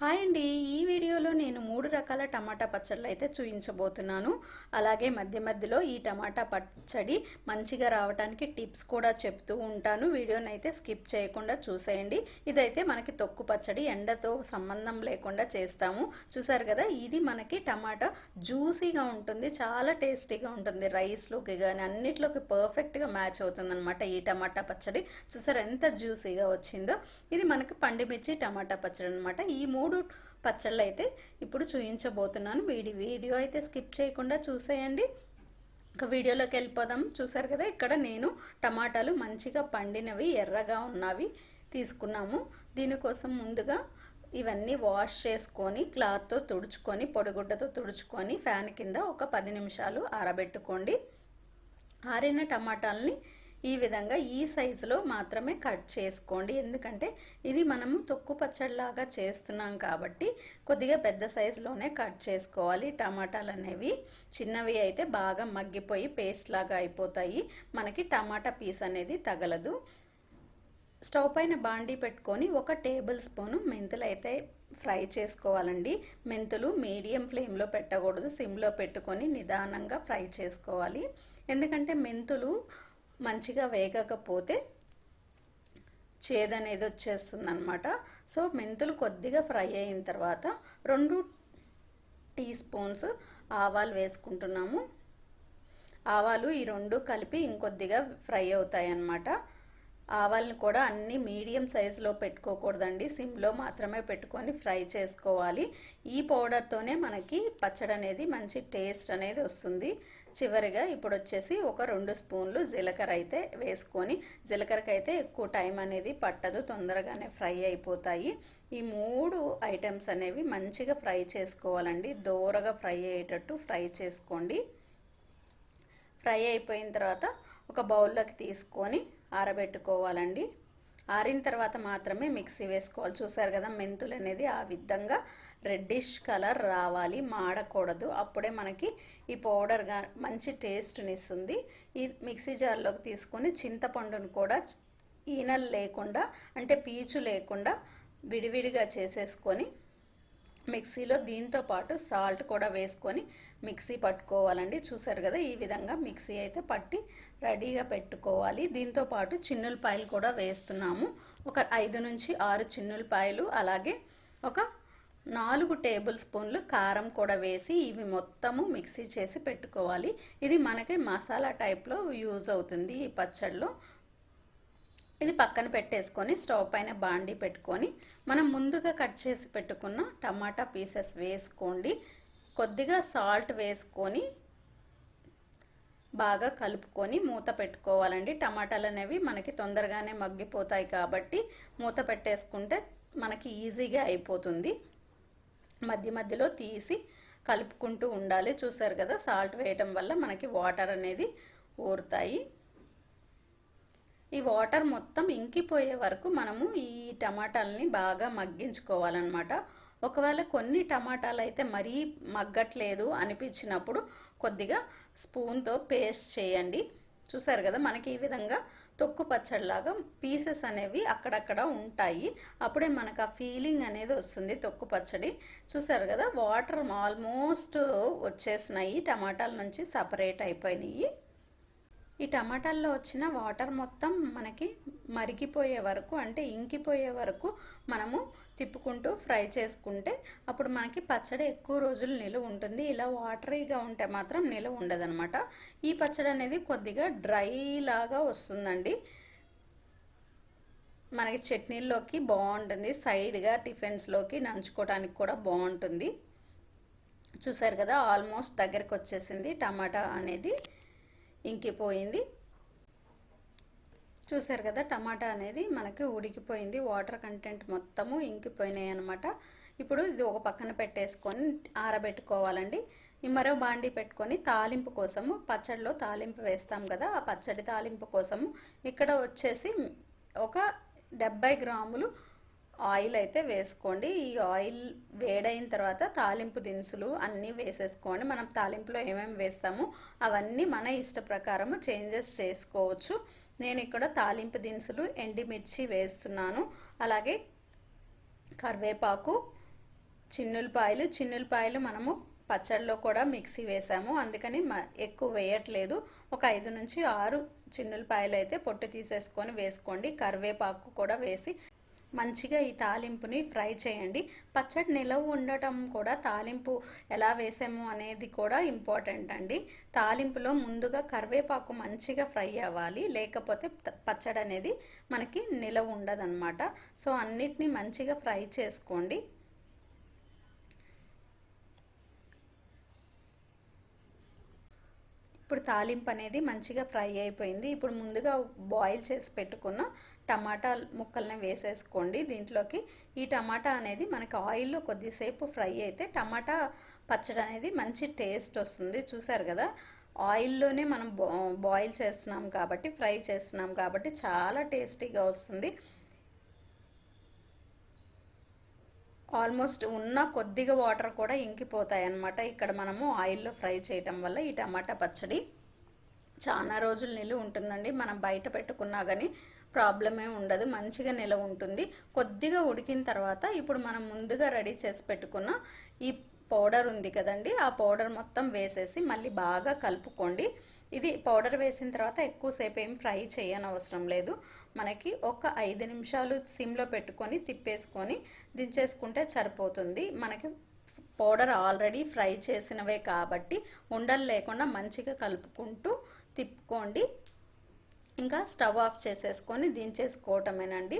Hi అండి. ఈ వీడియోలో నేను మూడు రకాల టమాటా పచ్చళ్ళు అయితే చూపించబోతున్నాను అలాగే మధ్య మధ్యలో ఈ టమాటా పచ్చడి మంచిగా రావడానికి టిప్స్ కూడా చెప్తూ ఉంటాను. వీడియోని అయితే స్కిప్ చేయకుండా చూసేయండి. ఇదైతే మనకి తొక్కు పచ్చడి ఎండతో సంబంధం లేకుండా చేస్తాము. చూసారు కదా ఇది మనకి టమాటా జ్యూసీగా ఉంటుంది చాలా టేస్టీగా ఉంటుంది. రైస్లోకి కానీ అన్నిట్లోకి పర్ఫెక్ట్గా మ్యాచ్ అవుతుంది ఈ టమాటా పచ్చడి. చూసారు ఎంత జ్యూసీగా వచ్చిందో. ఇది మనకి పండుమిర్చి టమాటా పచ్చడి అనమాట ఈ మూడు పచ్చళ్ళు అయితే ఇప్పుడు చూపించబోతున్నాను వీడి వీడియో అయితే స్కిప్ చేయకుండా చూసేయండి. ఒక వీడియోలోకి వెళ్ళిపోదాం. చూసారు కదా ఇక్కడ నేను టమాటాలు మంచిగా పండినవి ఎర్రగా ఉన్నవి తీసుకున్నాము. దీనికోసం ముందుగా ఇవన్నీ వాష్ చేసుకొని క్లాత్తో తుడుచుకొని పొడిగుడ్డతో తుడుచుకొని ఫ్యాన్ కింద ఒక పది నిమిషాలు ఆరబెట్టుకోండి. ఆరిన టమాటాలని ఈ విధంగా ఈ సైజులో మాత్రమే కట్ చేసుకోండి. ఎందుకంటే ఇది మనము తొక్కు పచ్చడిలాగా చేస్తున్నాం కాబట్టి కొద్దిగా పెద్ద సైజులోనే కట్ చేసుకోవాలి. టమాటాలు అనేవి చిన్నవి అయితే బాగా మగ్గిపోయి పేస్ట్ లాగా అయిపోతాయి. మనకి టమాటా పీస్ అనేది తగలదు. స్టవ్ పైన బాండీ పెట్టుకొని ఒక టేబుల్ స్పూను మెంతులు అయితే ఫ్రై చేసుకోవాలండి. మెంతులు మీడియం ఫ్లేమ్లో పెట్టకూడదు. సిమ్లో పెట్టుకొని నిదానంగా ఫ్రై చేసుకోవాలి. ఎందుకంటే మెంతులు మంచిగా వేగకపోతే చేదనేది వచ్చేస్తుంది అనమాట సో మెంతులు కొద్దిగా ఫ్రై అయిన తర్వాత రెండు టీ స్పూన్స్ ఆవాలు వేసుకుంటున్నాము. ఆవాలు ఈ రెండు కలిపి ఇంకొద్దిగా ఫ్రై అవుతాయి అన్నమాట ఆవాలను కూడా అన్ని మీడియం సైజులో పెట్టుకోకూడదండి. సిమ్లో మాత్రమే పెట్టుకొని ఫ్రై చేసుకోవాలి. ఈ పౌడర్తోనే మనకి పచ్చడి అనేది మంచి టేస్ట్ అనేది వస్తుంది. చివరిగా ఇప్పుడు వచ్చేసి ఒక రెండు స్పూన్లు జీలకర్ర అయితే వేసుకొని జీలకర్రకి అయితే ఎక్కువ టైం అనేది పట్టదు తొందరగానే ఫ్రై అయిపోతాయి. ఈ మూడు ఐటమ్స్ అనేవి మంచిగా ఫ్రై చేసుకోవాలండి. దోరగా ఫ్రై అయ్యేటట్టు ఫ్రై చేసుకోండి. ఫ్రై అయిపోయిన తర్వాత ఒక బౌల్లోకి తీసుకొని ఆరబెట్టుకోవాలండి. ఆరిన తర్వాత మాత్రమే మిక్సీ వేసుకోవాలి. చూసారు కదా మెంతులు అనేది ఆ విధంగా రెడ్డిష్ కలర్ రావాలి మాడకూడదు. అప్పుడే మనకి ఈ పౌడర్గా మంచి టేస్ట్ని ఇస్తుంది ఈ మిక్సీ జార్లోకి తీసుకొని చింతపండును కూడా ఈనలు లేకుండా అంటే పీచు లేకుండా విడివిడిగా చేసేసుకొని మిక్సీలో దీంతో పాటు సాల్ట్ కూడా వేసుకొని మిక్సీ పట్టుకోవాలండి. చూసారు కదా ఈ విధంగా మిక్సీ అయితే పట్టి రెడీగా పెట్టుకోవాలి. దీంతో పాటు చిన్నులపాయలు కూడా వేస్తున్నాము. ఒక ఐదు నుంచి ఆరు చిన్నులపాయలు అలాగే ఒక నాలుగు టేబుల్ స్పూన్లు కారం కూడా వేసి ఇవి మొత్తము మిక్సీ చేసి పెట్టుకోవాలి. ఇది మనకి మసాలా టైప్లో యూజ్ అవుతుంది ఈ పచ్చడిలో ఇది పక్కన పెట్టేసుకొని స్టవ్ పైన బాండి పెట్టుకొని మనం ముందుగా కట్ చేసి పెట్టుకున్న టమాటా పీసెస్ వేసుకోండి. కొద్దిగా సాల్ట్ వేసుకొని బాగా కలుపుకొని మూత పెట్టుకోవాలండి. టమాటాలు అనేవి మనకి తొందరగానే మగ్గిపోతాయి కాబట్టి మూత పెట్టేసుకుంటే మనకి ఈజీగా అయిపోతుంది. మధ్య మధ్యలో తీసి కలుపుకుంటూ ఉండాలి. చూసారు కదా సాల్ట్ వేయటం వల్ల మనకి వాటర్ అనేది ఊరుతాయి. ఈ వాటర్ మొత్తం ఇంకిపోయే వరకు మనము ఈ టమాటాలని బాగా మగ్గించుకోవాలన్నమాట. ఒకవేళ కొన్ని టమాటాలు అయితే మరీ మగ్గట్లేదు అనిపించినప్పుడు కొద్దిగా స్పూన్తో పేస్ట్ చేయండి. చూసారు కదా మనకి ఈ విధంగా తొక్కు పచ్చడిలాగా పీసెస్ అనేవి అక్కడక్కడ ఉంటాయి. అప్పుడే మనకు ఆ ఫీలింగ్ అనేది వస్తుంది తొక్కు పచ్చడి. చూసారు కదా వాటర్ ఆల్మోస్ట్ వచ్చేసినాయి. టమాటాల నుంచి సపరేట్ అయిపోయినాయి. ఈ టమాటాల్లో వచ్చిన వాటర్ మొత్తం మనకి మరిగిపోయే వరకు అంటే ఇంకిపోయే వరకు మనము తిప్పుకుంటూ ఫ్రై చేసుకుంటే అప్పుడు మనకి పచ్చడి ఎక్కువ రోజులు నిలువ ఉంటుంది. ఇలా వాటరీగా ఉంటే మాత్రం నిలువ ఉండదనమాట ఈ పచ్చడి అనేది కొద్దిగా డ్రై లాగా వస్తుందండి. మనకి చట్నీల్లోకి బాగుంటుంది. సైడ్గా టిఫిన్స్లోకి నంచుకోవడానికి కూడా బాగుంటుంది. చూసారు కదా ఆల్మోస్ట్ దగ్గరికి వచ్చేసింది టమాటా అనేది ఇంకిపోయింది. చూసారు కదా టమాటా అనేది మనకి ఉడికిపోయింది. వాటర్ కంటెంట్ మొత్తము ఇంకిపోయినాయి అనమాట ఇప్పుడు ఇది ఒక పక్కన పెట్టేసుకొని ఆరబెట్టుకోవాలండి. మరో బాండి పెట్టుకొని తాలింపు కోసము పచ్చడిలో తాలింపు వేస్తాం కదా ఆ పచ్చడి తాలింపు కోసము ఇక్కడ వచ్చేసి ఒక డెబ్బై గ్రాములు ఆయిల్ అయితే వేసుకోండి. ఈ ఆయిల్ వేడైన తర్వాత తాలింపు దినుసులు అన్నీ వేసేసుకోండి. మనం తాలింపులో ఏమేమి వేస్తామో అవన్నీ మన ఇష్ట ప్రకారము చేంజెస్ చేసుకోవచ్చు. నేను ఇక్కడ తాలింపు దినుసులు ఎండిమిర్చి వేస్తున్నాను. అలాగే కరివేపాకు చిన్నులపాయలు చిన్నులపాయలు మనము పచ్చడిలో కూడా మిక్సీ వేసాము. అందుకని ఎక్కువ వేయట్లేదు. ఒక ఐదు నుంచి ఆరు చిన్నులపాయలు అయితే పొట్టు తీసేసుకొని వేసుకోండి. కరివేపాకు కూడా వేసి మంచిగా ఈ తాలింపుని ఫ్రై చేయండి. పచ్చడి నిలవ ఉండటం కూడా తాలింపు ఎలా వేసాము అనేది కూడా ఇంపార్టెంట్ అండి. తాలింపులో ముందుగా కరివేపాకు మంచిగా ఫ్రై అవ్వాలి. లేకపోతే పచ్చడి అనేది మనకి నిలవ ఉండదన్నమాట. సో అన్నిటినీ మంచిగా ఫ్రై చేసుకోండి. ఇప్పుడు తాలింపు అనేది మంచిగా ఫ్రై అయిపోయింది. ఇప్పుడు ముందుగా బాయిల్ చేసి పెట్టుకున్న టమాటా ముక్కల్ని వేసేసుకోండి. దీంట్లోకి ఈ టమాటా అనేది మనకి ఆయిల్లో కొద్దిసేపు ఫ్రై అయితే టమాటా పచ్చడి అనేది మంచి టేస్ట్ వస్తుంది. చూసారు కదా? ఆయిల్లోనే మనం బాయిల్ చేస్తున్నాం కాబట్టి ఫ్రై చేస్తున్నాం కాబట్టి చాలా టేస్టీగా వస్తుంది. ఆల్మోస్ట్ ఉన్న కొద్దిగా వాటర్ కూడా ఇంకిపోతాయి అన్నమాట ఇక్కడ మనము ఆయిల్లో ఫ్రై చేయటం వల్ల ఈ టమాటా పచ్చడి చాలా రోజులు నిలువ ఉంటుందండి. మనం బయట పెట్టుకున్నా కానీ ప్రాబ్లమే ఉండదు మంచిగా నిలవ ఉంటుంది. కొద్దిగా ఉడికిన తర్వాత ఇప్పుడు మనం ముందుగా రెడీ చేసి పెట్టుకున్న ఈ పౌడర్ ఉంది కదండి ఆ పౌడర్ మొత్తం వేసేసి మళ్ళీ బాగా కలుపుకోండి. ఇది పౌడర్ వేసిన తర్వాత ఎక్కువసేపు ఏం ఫ్రై చేయని అవసరం లేదు. మనకి ఒక ఐదు నిమిషాలు సిమ్లో పెట్టుకొని తిప్పేసుకొని దించేసుకుంటే సరిపోతుంది. మనకి పౌడర్ ఆల్రెడీ ఫ్రై చేసినవే కాబట్టి ఉండలు లేకుండా మంచిగా కలుపుకుంటూ తిప్పుకోండి. ఇంకా స్టవ్ ఆఫ్ చేసేసుకొని దించేసుకోవటమేనండి.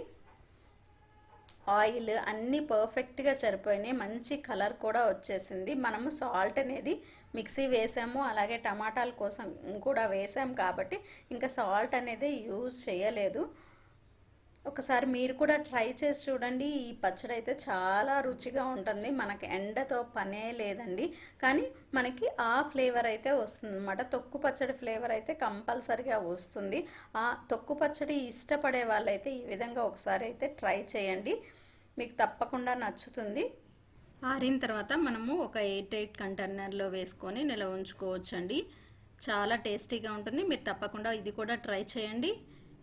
ఆయిల్ అన్నీ పర్ఫెక్ట్గా సరిపోయినాయి. మంచి కలర్ కూడా వచ్చేసింది. మనము సాల్ట్ అనేది మిక్సీ వేసాము. అలాగే టమాటాల కోసం కూడా వేసాము కాబట్టి ఇంకా సాల్ట్ అనేది యూజ్ చేయలేదు. ఒకసారి మీరు కూడా ట్రై చేసి చూడండి. ఈ పచ్చడి అయితే చాలా రుచిగా ఉంటుంది. మనకి ఎండతో పనే లేదండి. కానీ మనకి ఆ ఫ్లేవర్ అయితే వస్తుంది అనమాట తొక్కు పచ్చడి ఫ్లేవర్ అయితే కంపల్సరిగా వస్తుంది. ఆ తొక్కు పచ్చడి ఇష్టపడే వాళ్ళైతే ఈ విధంగా ఒకసారి అయితే ట్రై చేయండి. మీకు తప్పకుండా నచ్చుతుంది. ఆరిన తర్వాత మనము ఒక ఎయిట్ ఎయిట్ కంటైనర్లో వేసుకొని నిల్వ ఉంచుకోవచ్చండి. చాలా టేస్టీగా ఉంటుంది. మీరు తప్పకుండా ఇది కూడా ట్రై చేయండి.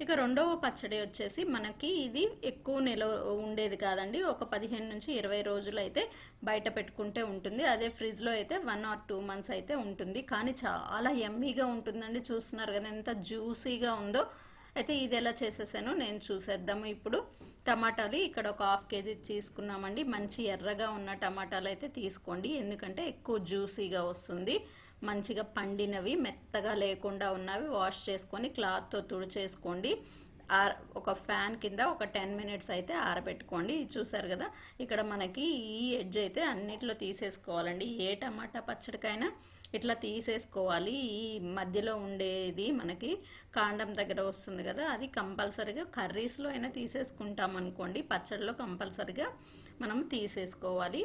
ఇక రెండవ పచ్చడి వచ్చేసి మనకి ఇది ఎక్కువ నిల ఉండేది కాదండి. ఒక పదిహేను నుంచి ఇరవై రోజులు అయితే బయట పెట్టుకుంటే ఉంటుంది. అదే ఫ్రిడ్జ్లో అయితే వన్ ఆర్ టూ మంత్స్ అయితే ఉంటుంది. కానీ చాలా ఎమ్మీగా ఉంటుందండి. చూస్తున్నారు కదా ఎంత జ్యూసీగా ఉందో. అయితే ఇది ఎలా చేసేసాను నేను చూసేద్దాము ఇప్పుడు. టమాటాలు ఇక్కడ ఒక హాఫ్ కేజీ తీసుకున్నామండి. మంచి ఎర్రగా ఉన్న టమాటాలు అయితే తీసుకోండి. ఎందుకంటే ఎక్కువ జ్యూసీగా వస్తుంది. మంచిగా పండినవి మెత్తగా లేకుండా ఉన్నవి వాష్ చేసుకొని క్లాత్తో తుడిచేసుకోండి. ఆర్ ఒక ఫ్యాన్ కింద ఒక టెన్ మినిట్స్ అయితే ఆరబెట్టుకోండి. చూసారు కదా ఇక్కడ మనకి ఈ ఎడ్జ్ అయితే అన్నిట్లో తీసేసుకోవాలండి. ఏ టమాటా పచ్చడికైనా ఇట్లా తీసేసుకోవాలి. ఈ మధ్యలో ఉండేది మనకి కాండం దగ్గర వస్తుంది కదా అది కంపల్సరిగా కర్రీస్లో అయినా తీసేసుకుంటాం అనుకోండి పచ్చడిలో కంపల్సరిగా మనం తీసేసుకోవాలి.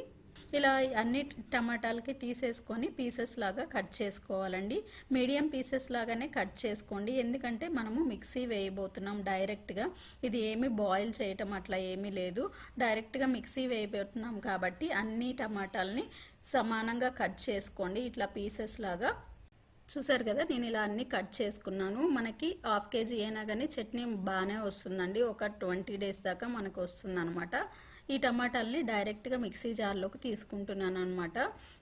ఇలా అన్ని టమాటాలకి తీసేసుకొని పీసెస్ లాగా కట్ చేసుకోవాలండి. మీడియం పీసెస్ లాగానే కట్ చేసుకోండి. ఎందుకంటే మనము మిక్సీ వేయబోతున్నాం డైరెక్ట్గా ఇది ఏమి బాయిల్ చేయటం అట్లా ఏమీ లేదు. డైరెక్ట్గా మిక్సీ వేయబోతున్నాం కాబట్టి అన్ని టమాటాలని సమానంగా కట్ చేసుకోండి. ఇట్లా పీసెస్ లాగా. చూసారు కదా నేను ఇలా అన్నీ కట్ చేసుకున్నాను. మనకి హాఫ్ కేజీ అయినా కానీ చట్నీ బాగానే వస్తుందండి. ఒక ట్వంటీ డేస్ దాకా మనకు వస్తుంది అనమాట ఈ టమాటాలని డైరెక్ట్గా మిక్సీ జార్లోకి తీసుకుంటున్నాను అనమాట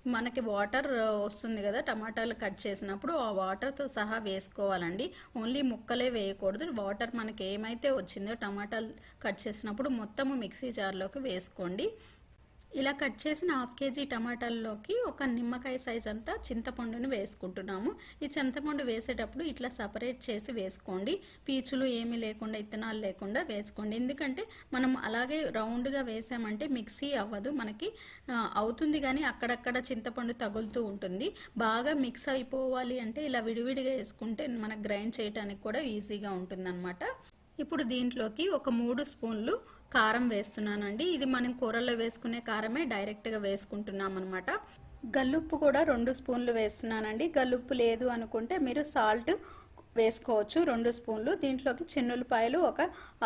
మనకి వాటర్ వస్తుంది కదా టమాటాలు కట్ చేసినప్పుడు ఆ వాటర్తో సహా వేసుకోవాలండి. ఓన్లీ ముక్కలే వేయకూడదు. వాటర్ మనకి ఏమైతే వచ్చిందో టమాటాలు కట్ చేసినప్పుడు మొత్తము మిక్సీ జార్లోకి వేసుకోండి. ఇలా కట్ చేసిన హాఫ్ కేజీ టమాటాల్లోకి ఒక నిమ్మకాయ సైజ్ అంతా చింతపండుని వేసుకుంటున్నాము. ఈ చింతపండు వేసేటప్పుడు ఇట్లా సపరేట్ చేసి వేసుకోండి. పీచులు ఏమీ లేకుండా ఇత్తనాలు లేకుండా వేసుకోండి. ఎందుకంటే మనం అలాగే రౌండ్గా వేసామంటే మిక్సీ అవ్వదు. మనకి అవుతుంది కానీ అక్కడక్కడ చింతపండు తగులుతూ ఉంటుంది. బాగా మిక్స్ అయిపోవాలి అంటే ఇలా విడివిడిగా వేసుకుంటే మనకు గ్రైండ్ చేయడానికి కూడా ఈజీగా ఉంటుందన్నమాట. ఇప్పుడు దీంట్లోకి ఒక మూడు స్పూన్లు కారం వేస్తున్నానండి. ఇది మనం కూరల్లో వేసుకునే కారమే డైరెక్ట్గా వేసుకుంటున్నాం అనమాట గల్లుప్పు కూడా రెండు స్పూన్లు వేస్తున్నానండి. గల్లుప్పు లేదు అనుకుంటే మీరు సాల్ట్ వేసుకోవచ్చు. రెండు స్పూన్లు. దీంట్లోకి చిన్నులపాయలు ఒక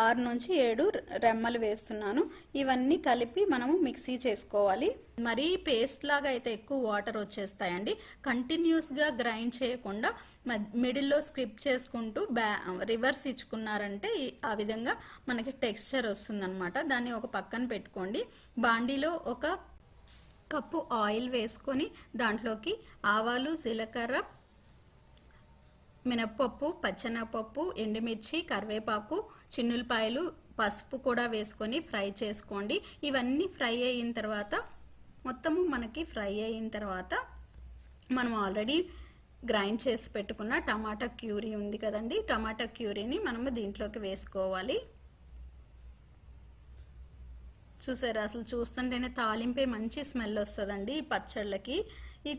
ఆరు నుంచి ఏడు రెమ్మలు వేస్తున్నాను. ఇవన్నీ కలిపి మనము మిక్సీ చేసుకోవాలి. మరీ పేస్ట్ లాగా అయితే ఎక్కువ వాటర్ వచ్చేస్తాయండి. కంటిన్యూస్గా గ్రైండ్ చేయకుండా మిడిల్లో స్క్రిప్ చేసుకుంటూ బ్యా రివర్స్ ఇచ్చుకున్నారంటే ఆ విధంగా మనకి టెక్స్చర్ వస్తుందన్నమాట. దాన్ని ఒక పక్కన పెట్టుకోండి. బాండీలో ఒక కప్పు ఆయిల్ వేసుకొని దాంట్లోకి ఆవాలు జీలకర్ర మినప్పప్పు పచ్చెనగపప్పు ఎండుమిర్చి కరివేపాకు చిన్నులపాయలు పసుపు కూడా వేసుకొని ఫ్రై చేసుకోండి. ఇవన్నీ ఫ్రై అయిన తర్వాత మొత్తము మనకి ఫ్రై అయిన తర్వాత మనం ఆల్రెడీ గ్రైండ్ చేసి పెట్టుకున్న టమాటా క్యూరీ ఉంది కదండి. టమాటా క్యూరీని మనము దీంట్లోకి వేసుకోవాలి. చూసారా? అసలు చూస్తుంటేనే తాలింపే మంచి స్మెల్ వస్తుందండి ఈ పచ్చళ్ళకి. ఈ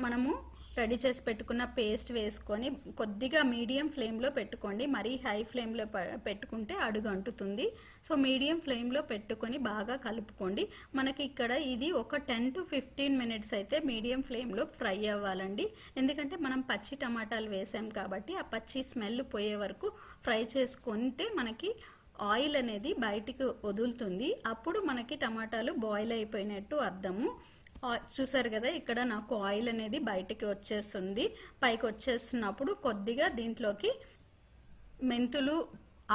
మనము రెడీ చేసి పెట్టుకున్న పేస్ట్ వేసుకొని కొద్దిగా మీడియం ఫ్లేమ్లో పెట్టుకోండి. మరీ హై ఫ్లేమ్లో ప- పెట్టుకుంటే అడుగు అంటుతుంది. సో మీడియం ఫ్లేమ్లో పెట్టుకొని బాగా కలుపుకోండి. మనకి ఇక్కడ ఇది ఒక టెన్ టు ఫిఫ్టీన్ మినిట్స్ అయితే మీడియం ఫ్లేమ్లో ఫ్రై అవ్వాలండి. ఎందుకంటే మనం పచ్చి టమాటాలు వేసాం కాబట్టి ఆ పచ్చి స్మెల్ పోయే వరకు ఫ్రై చేసుకుంటే మనకి ఆయిల్ అనేది బయటికి వదులుతుంది. అప్పుడు మనకి టమాటాలు బాయిల్ అయిపోయినట్టు అర్థము. చూసారు కదా ఇక్కడ నాకు ఆయిల్ అనేది బయటికి వచ్చేస్తుంది. పైకి వచ్చేస్తున్నప్పుడు కొద్దిగా దీంట్లోకి మెంతులు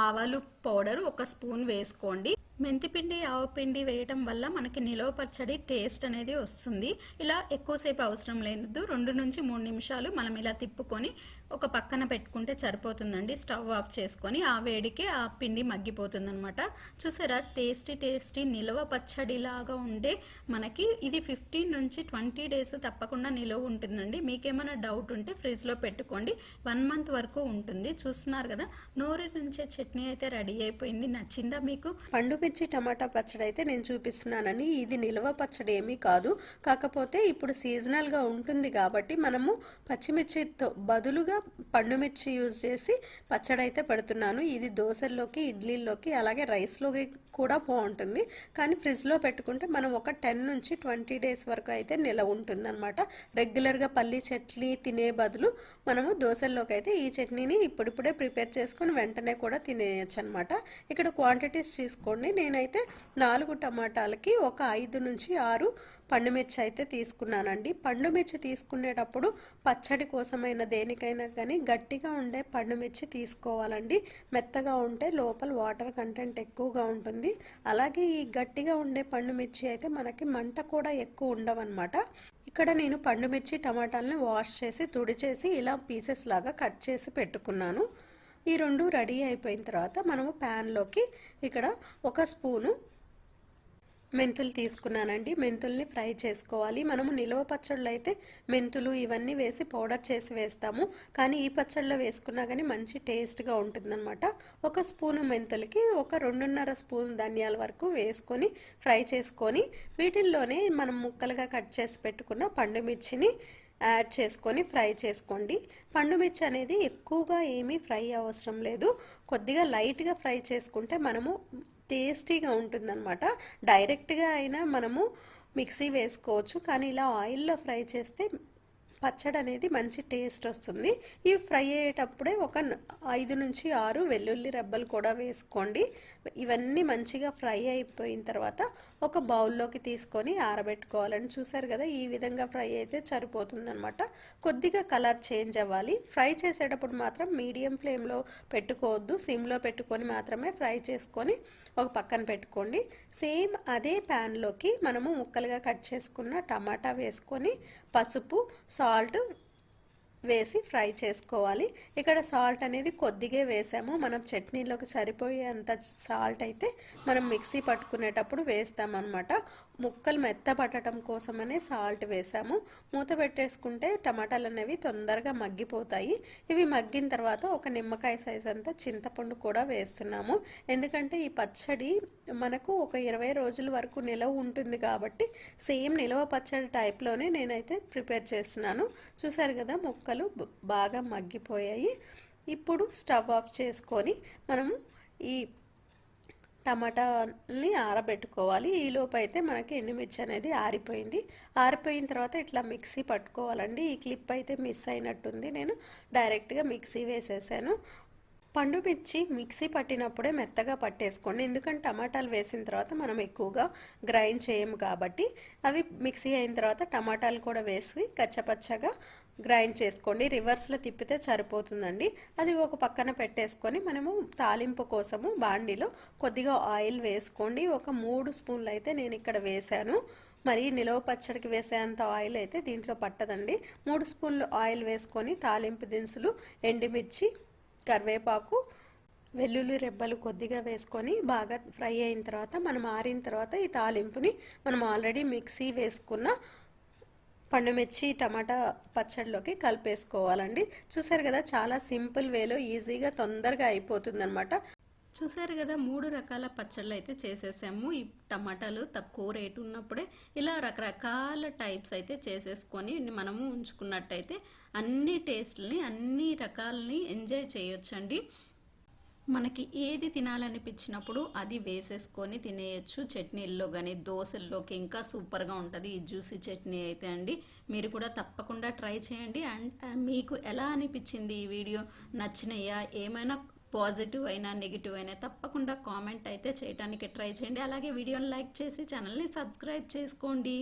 ఆవాలు పౌడర్ ఒక స్పూన్ వేసుకోండి. మెంతిపిండి ఆవపిండి వేయటం వల్ల మనకి నిలవ పచ్చడి టేస్ట్ అనేది వస్తుంది. ఇలా ఎక్కువసేపు అవసరం లేదు రెండు నుంచి మూడు నిమిషాలు మనం ఇలా తిప్పుకొని ఒక పక్కన పెట్టుకుంటే సరిపోతుందండి. స్టవ్ ఆఫ్ చేసుకొని ఆ వేడికి ఆ పిండి మగ్గిపోతుందనమాట చూసారా? టేస్టీ టేస్టీ నిలవ పచ్చడి లాగా ఉండే మనకి ఇది ఫిఫ్టీన్ నుంచి ట్వంటీ డేస్ తప్పకుండా నిలవ ఉంటుందండి. మీకేమైనా డౌట్ ఉంటే ఫ్రిడ్జ్లో పెట్టుకోండి. వన్ మంత్ వరకు ఉంటుంది. చూస్తున్నారు కదా? నోరు నుంచే చట్నీ అయితే రెడీ అయిపోయింది. నచ్చిందా మీకు? పండు మిర్చి టమాటా పచ్చడి అయితే నేను చూపిస్తున్నానని ఇది నిల్వ పచ్చడి ఏమీ కాదు. కాకపోతే ఇప్పుడు సీజనల్గా ఉంటుంది కాబట్టి మనము పచ్చిమిర్చితో బదులుగా పండు మిర్చి యూజ్ చేసి పచ్చడి అయితే పెడుతున్నాను. ఇది దోశల్లోకి ఇడ్లీల్లోకి అలాగే రైస్లోకి కూడా బాగుంటుంది. కానీ ఫ్రిడ్జ్లో పెట్టుకుంటే మనం ఒక టెన్ నుంచి ట్వంటీ డేస్ వరకు అయితే నిలవ ఉంటుంది అనమాట రెగ్యులర్గా పల్లీ చట్నీ తినే బదులు మనము దోశల్లోకి అయితే ఈ చట్నీని ఇప్పుడిప్పుడే ప్రిపేర్ చేసుకొని వెంటనే కూడా తినేయచ్చు అనమాట ఇక్కడ క్వాంటిటీస్ తీసుకోండి నేనైతే నాలుగు టమాటాలకి ఒక ఐదు నుంచి ఆరు పండుమిర్చి అయితే తీసుకున్నానండి. పండుమిర్చి తీసుకునేటప్పుడు పచ్చడి కోసమైన దేనికైనా కానీ గట్టిగా ఉండే పండుమిర్చి తీసుకోవాలండి. మెత్తగా ఉంటే లోపల వాటర్ కంటెంట్ ఎక్కువగా ఉంటుంది. అలాగే ఈ గట్టిగా ఉండే పండుమిర్చి అయితే మనకి మంట కూడా ఎక్కువ ఉండవన్నమాట. ఇక్కడ నేను పండుమిర్చి టమాటాలని వాష్ చేసి తుడిచేసి ఇలా పీసెస్ లాగా కట్ చేసి పెట్టుకున్నాను. ఈ రెండు రెడీ అయిపోయిన తర్వాత మనము ప్యాన్లోకి ఇక్కడ ఒక స్పూను మెంతులు తీసుకున్నానండి. మెంతుల్ని ఫ్రై చేసుకోవాలి. మనము నిల్వ పచ్చళ్ళు అయితే మెంతులు ఇవన్నీ వేసి పౌడర్ చేసి వేస్తాము. కానీ ఈ పచ్చళ్ళలో వేసుకున్నా కానీ మంచి టేస్ట్గా ఉంటుందన్నమాట. ఒక స్పూను మెంతులకి ఒక రెండున్నర స్పూన్ ధనియాల వరకు వేసుకొని ఫ్రై చేసుకొని వీటిల్లోనే మనం ముక్కలుగా కట్ చేసి పెట్టుకున్న పండుమిర్చిని యాడ్ చేసుకొని ఫ్రై చేసుకోండి. పండుమిర్చి అనేది ఎక్కువగా ఏమీ ఫ్రై అవసరం లేదు. కొద్దిగా లైట్గా ఫ్రై చేసుకుంటే మనము టేస్టీగా ఉంటుందన్నమాట. డైరెక్ట్గా అయినా మనము మిక్సీ వేసుకోవచ్చు. కానీ ఇలా ఆయిల్లో ఫ్రై చేస్తే పచ్చడి అనేది మంచి టేస్ట్ వస్తుంది. ఇవి ఫ్రై అయ్యేటప్పుడే ఒక ఐదు నుంచి ఆరు వెల్లుల్లి రెబ్బలు కూడా వేసుకోండి. ఇవన్నీ మంచిగా ఫ్రై అయిపోయిన తర్వాత ఒక బౌల్లోకి తీసుకొని ఆరబెట్టుకోవాలని చూసారు కదా ఈ విధంగా ఫ్రై అయితే సరిపోతుందనమాట కొద్దిగా కలర్ చేంజ్ అవ్వాలి. ఫ్రై చేసేటప్పుడు మాత్రం మీడియం ఫ్లేమ్లో పెట్టుకోవద్దు. సిమ్లో పెట్టుకొని మాత్రమే ఫ్రై చేసుకొని ఒక పక్కన పెట్టుకోండి. సేమ్ అదే ప్యాన్లోకి మనము ముక్కలుగా కట్ చేసుకున్న టమాటా వేసుకొని పసుపు సాల్ట్ వేసి ఫ్రై చేసుకోవాలి. ఇక్కడ సాల్ట్ అనేది కొద్దిగా వేసాము. మనం చట్నీలోకి సరిపోయేంత సాల్ట్ అయితే మనం మిక్సీ పట్టుకునేటప్పుడు వేస్తామన్నమాట. ముక్కలు మెత్తపట్టడం కోసమనే సాల్ట్ వేసాము. మూత పెట్టేసుకుంటే టమాటాలు అనేవి తొందరగా మగ్గిపోతాయి. ఇవి మగ్గిన తర్వాత ఒక నిమ్మకాయ సైజ్ అంతా చింతపండు కూడా వేస్తున్నాము. ఎందుకంటే ఈ పచ్చడి మనకు ఒక ఇరవై రోజుల వరకు నిలవ ఉంటుంది కాబట్టి సేమ్ నిలవ పచ్చడి టైప్లోనే నేనైతే ప్రిపేర్ చేస్తున్నాను. చూసారు కదా ముక్కలు బాగా మగ్గిపోయాయి. ఇప్పుడు స్టవ్ ఆఫ్ చేసుకొని మనం ఈ టమాటాని ఆరబెట్టుకోవాలి. ఈ లోపు అయితే మనకి ఎండుమిర్చి అనేది ఆరిపోయింది. ఆరిపోయిన తర్వాత ఇట్లా మిక్సీ పట్టుకోవాలండి. ఈ క్లిప్ అయితే మిస్ అయినట్టుంది. నేను డైరెక్ట్గా మిక్సీ వేసేసాను. పండు మిర్చి మిక్సీ పట్టినప్పుడే మెత్తగా పట్టేసుకోండి. ఎందుకంటే టమాటాలు వేసిన తర్వాత మనం ఎక్కువగా గ్రైండ్ చేయము కాబట్టి అవి మిక్సీ అయిన తర్వాత టమాటాలు కూడా వేసి కచ్చపచ్చగా గ్రైండ్ చేసుకోండి. రివర్స్లో తిప్పితే సరిపోతుందండి. అది ఒక పక్కన పెట్టేసుకొని మనము తాలింపు కోసము బాండీలో కొద్దిగా ఆయిల్ వేసుకోండి. ఒక మూడు స్పూన్లు అయితే నేను ఇక్కడ వేశాను. మరి నిలవ పచ్చడికి వేసేంత ఆయిల్ అయితే దీంట్లో పట్టదండి. మూడు స్పూన్లు ఆయిల్ వేసుకొని తాలింపు దినుసులు ఎండుమిర్చి కరివేపాకు వెల్లుల్లి రెబ్బలు కొద్దిగా వేసుకొని బాగా ఫ్రై అయిన తర్వాత మనం ఆరిన తర్వాత ఈ తాలింపుని మనం ఆల్రెడీ మిక్సీ వేసుకున్న పండుమిర్చి టమాటా పచ్చడిలోకి కలిపేసుకోవాలండి. చూసారు కదా చాలా సింపుల్ వేలో ఈజీగా తొందరగా అయిపోతుందన్నమాట. చూసారు కదా మూడు రకాల పచ్చళ్ళు అయితే చేసేసాము. ఈ టమాటాలు తక్కువ రేటు ఉన్నప్పుడే ఇలా రకరకాల టైప్స్ అయితే చేసేసుకొని మనము ఉంచుకున్నట్టయితే అన్ని టేస్ట్ని అన్ని రకాలని ఎంజాయ్ చేయొచ్చండి. మనకి ఏది తినాలనిపించినప్పుడు అది వేసేసుకొని తినేయచ్చు. చట్నీల్లో కానీ దోశల్లోకి ఇంకా సూపర్గా ఉంటుంది ఈ జ్యూసీ చట్నీ అయితే అండి. మీరు కూడా తప్పకుండా ట్రై చేయండి. అండ్ మీకు ఎలా అనిపించింది ఈ వీడియో? నచ్చినయ్యా ఏమైనా పాజిటివ్ అయినా నెగిటివ్ అయినా తప్పకుండా కామెంట్ అయితే చేయడానికి ట్రై చేయండి. అలాగే వీడియోని లైక్ చేసి ఛానల్ని సబ్స్క్రైబ్ చేసుకోండి.